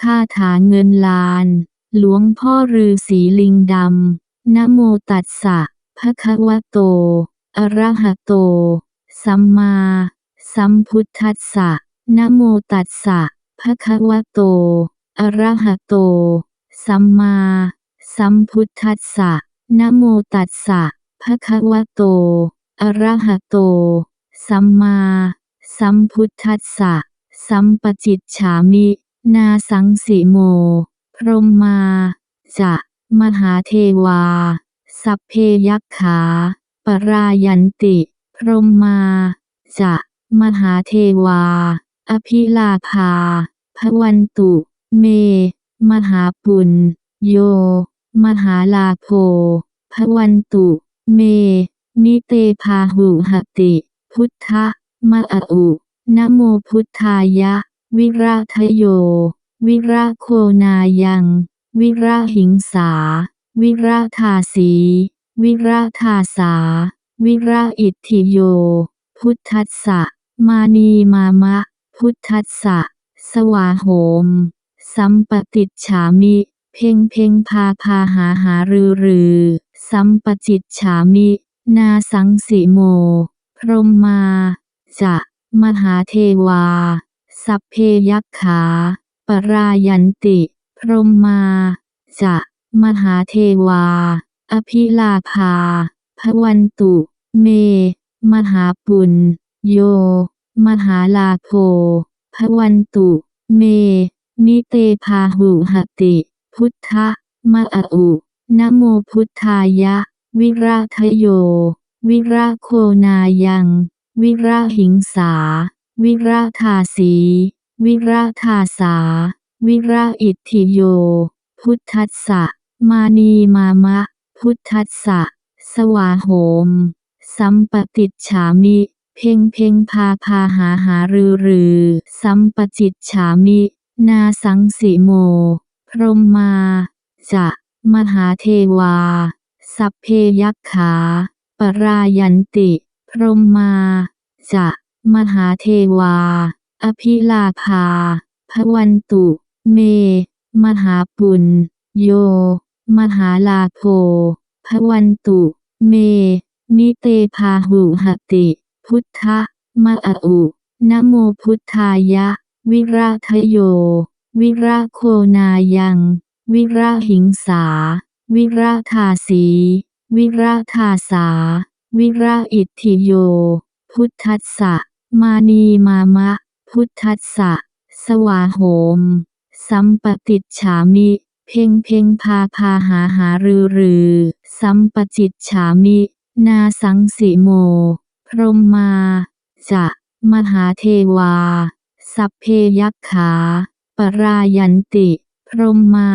คาถาเงินล้าน หลวงพ่อฤาษีลิงดำนะโมตัสสะภะคะวะโต อะระหะโต สัมมา สัมพุทธัสสะนะโมตัสสะภะคะวะโต อะระหะโต สัมมา สัมพุทธัสสะนะโมตัสสะภะคะวะโต อะระหะโต สัมมา สัมพุทธัสสะ สัมปจิตฉามิ นาสังสิโม พรมมา จะ มหาเทวา สัพเพยักขา ปรายันติ พรมมา จะ มหาเทวา อภิลาภาพวันตุ เม มหาปุณโย มหาลาโภพวันตุ เม นิเตพาหุหติ พุทธมะอะอุนโมพุทธายะ วิราทโย วิราโคนายัง วิราหิงสา วิราธาสี วิราธาสา วิราอิทธิโย พุทธัสสะ มานีมามะ พุทธัสสะ สวาโหม สัมปติจฉามิ เพ่งเพ่งพาพาหาหารือรือสัมปจิตฉามิ นาสังสิโม พรมมา จะ มหาเทวา สัพเพยักขา ปรายันติ พรหมมาจะมหาเทวา อภิลาภาพวันตุ เม มหาปุณโย มหาลาโภพวันตุ เมนิเตพาหุหติ พุทธมะอะอุนโมพุทธายะ วิราทโย วิราโคนายัง วิราหิงสา วิราธาสี วิราธาสา วิราอิทธิโย พุทธัสสะ มานีมามะ พุทธัสสะ สวาโหม สัมปติจฉามิ เพ่งเพ่งพาพาหาหารือรือสัมปจิตฉามิ นาสังสิโม พรหมมา จะ มหาเทวา สัพเพยักขา ปรายันติ พรหมมา จะ มหาเทวา อภิลาภา พวันตุ เม มหาปุณโย มหาลาโภพวันตุ เม นิเตพาหุหติ พุทธมะอะอุนโมพุทธายะ วิราทโย วิราโคนายัง วิราหิงสา วิราธาสี วิราธาสา วิราอิทธิโย พุทธัสสะ มานีมามะ พุทธัสสะ สวาโหม สัมปติจฉามิ เพ่งเพ่งพาพาหาหารือรือสัมปจิตฉามิ นาสังสิโม พรมมาจะมหาเทวา สัพเพยักขา ปรายันติ พรมมา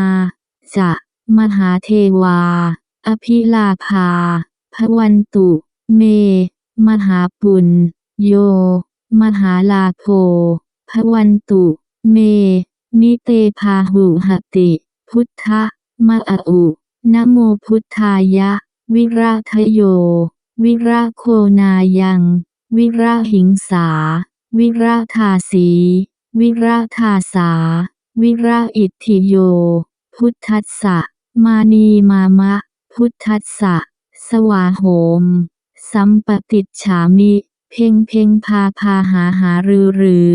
จะมหาเทวา อภิลาภา พวันตุ เม มหาปุณ โย มหาลาโภพวันตุ เม นิเตพาหุหติ พุทธมะอะอุนโมพุทธายะ วิราทโย วิราโคนายัง วิราหิงสา วิราธาสี วิราธาสา วิราอิทธิโย พุทธัสสะ มานีมามะ พุทธัสสะ สวาโหม สัมปติฉามิ เพ่งเพ่งพาพาหาหารือรือ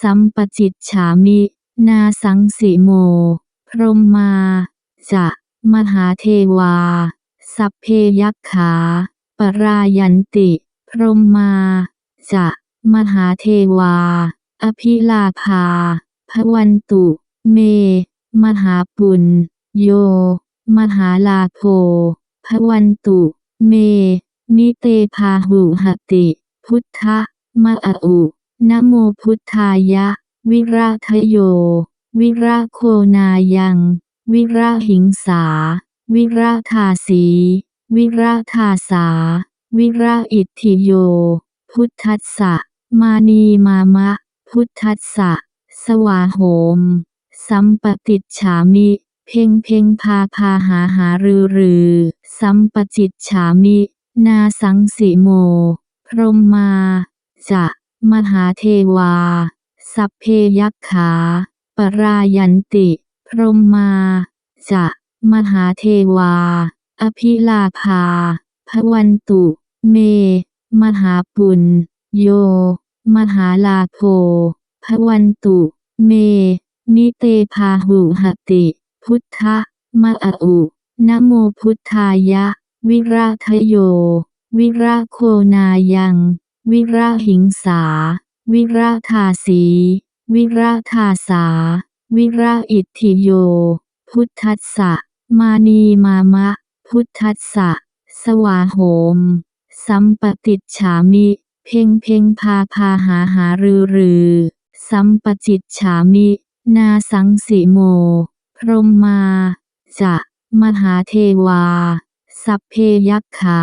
สัมปจิตฉามิ นาสังสิโม พรหมมา จะ มหาเทวา สัพเพยักขา ปรายันติ พรหมมา จะ มหาเทวา อภิลาภาพวันตุ เม มหาปุณโย มหาลาโภพวันตุ เม นิเตพาหุหติ พุทธมะอะอุนะโมพุทธายะ วิราทโย วิราโคนายัง วิราหิงสา วิราธาสี วิราธาสา วิราอิทธิโย พุทธัสสะ มานีมามะ พุทธัสสะ สวาโหม สัมปติจฉามิ เพ่งเพ่งพาพาหาหารือรือ สัมปจิตฉามิ นาสังสิโม พรหมมา จะ มหาเทวา สัพเพยักขา ปรายันติ พรหมาจะ มหาเทวา อภิลาภาพวันตุ เม มหาปุณโย มหาลาโภพวันตุ เม นิเตพาหุหติ พุทธะมะอุ นโมพุทธายะ วิราทโย วิราโคนายัง วิราหิงสา วิราธาสี วิราธาสา วิราอิทธิโย พุทธัสสะ มานีมามะ พุทธัสสะ สวาโหม สัมปติฉามิ เพ่งเพ่งพาพาหาหารือรือสัมปจิตฉามิ นาสังสิโม พรหมา จะ มหาเทวา สัพเพยักขา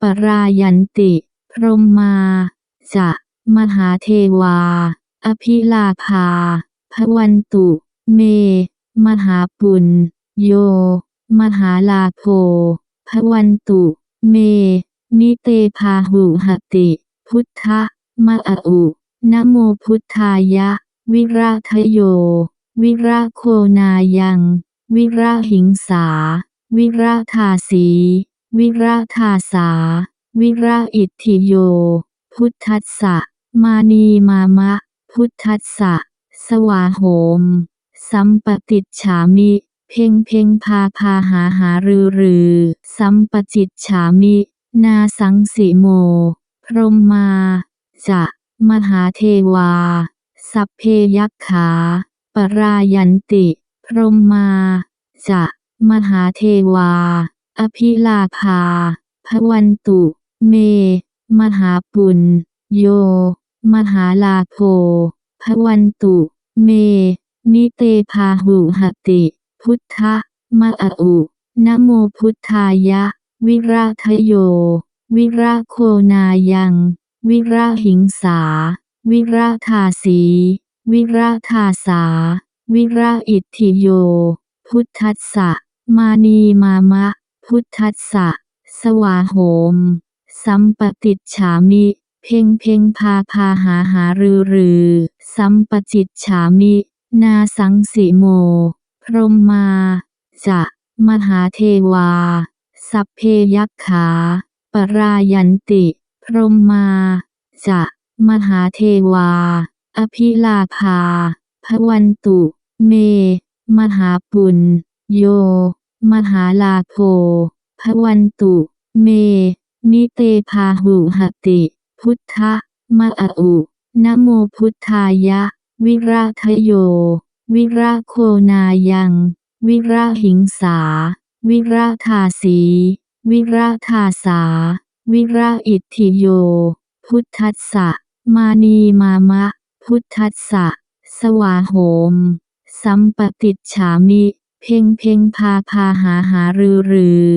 ปรายันติ พรหมา จะ มหาเทวา อภิลาภา พวันตุ เม มหาปุณโย มหาลาโภพวันตุ เม นิเตพาหุหติ พุทธะมะอุนโมพุทธายะ วิราทโย วิราโคนายัง วิราหิงสา วิราธาสี วิราธาสา วิราอิทธิโย พุทธัสสะ มานีมามะ พุทธัสสะ สวาโหม สัมปติจฉามิ เพ่งเพ่งพาพาหาหารือรือสัมปจิตฉามิ นาสังสิโม พรหมา จะ มหาเทวา สัพเพยักขา ปรายันติ พรหมา จะ มหาเทวา อภิลาภาพวันตุ เม มหาปุณโย มหาลาโภพวันตุ เม นิเตพาหุหติ พุทธะมะอะอุนะโมพุทธายะ วิราทโย วิราโคนายัง วิราหิงสา วิราธาสี วิราธาสา วิราอิทธิโย พุทธัสสะมานีมามะ พุทธัสสะ สวาโหม สัมปติฉามิ เพ่งเพ่งพาพาหาหารือรือ สัมปจิตฉามิ นาสังสิโม พรหมา จะ มหาเทวา สัพเพยักขา ปรายันติ พรหมา จะ มหาเทวา อภิลาภา พวันตุ เม มหาปุณโย มหาลาโภพวันตุ เม นิเตพาหุหติ พุทธะมะอุนะโมพุทธายะ วิราทโย วิราโคนายัง วิราหิงสา วิราธาสี วิราธาสา วิราอิทธิโย พุทธัสสะ มานีมามะ พุทธัสสะ สวาโหม สัมปติฉามิ เพ่งเพ่งพาพาหาหารือรือ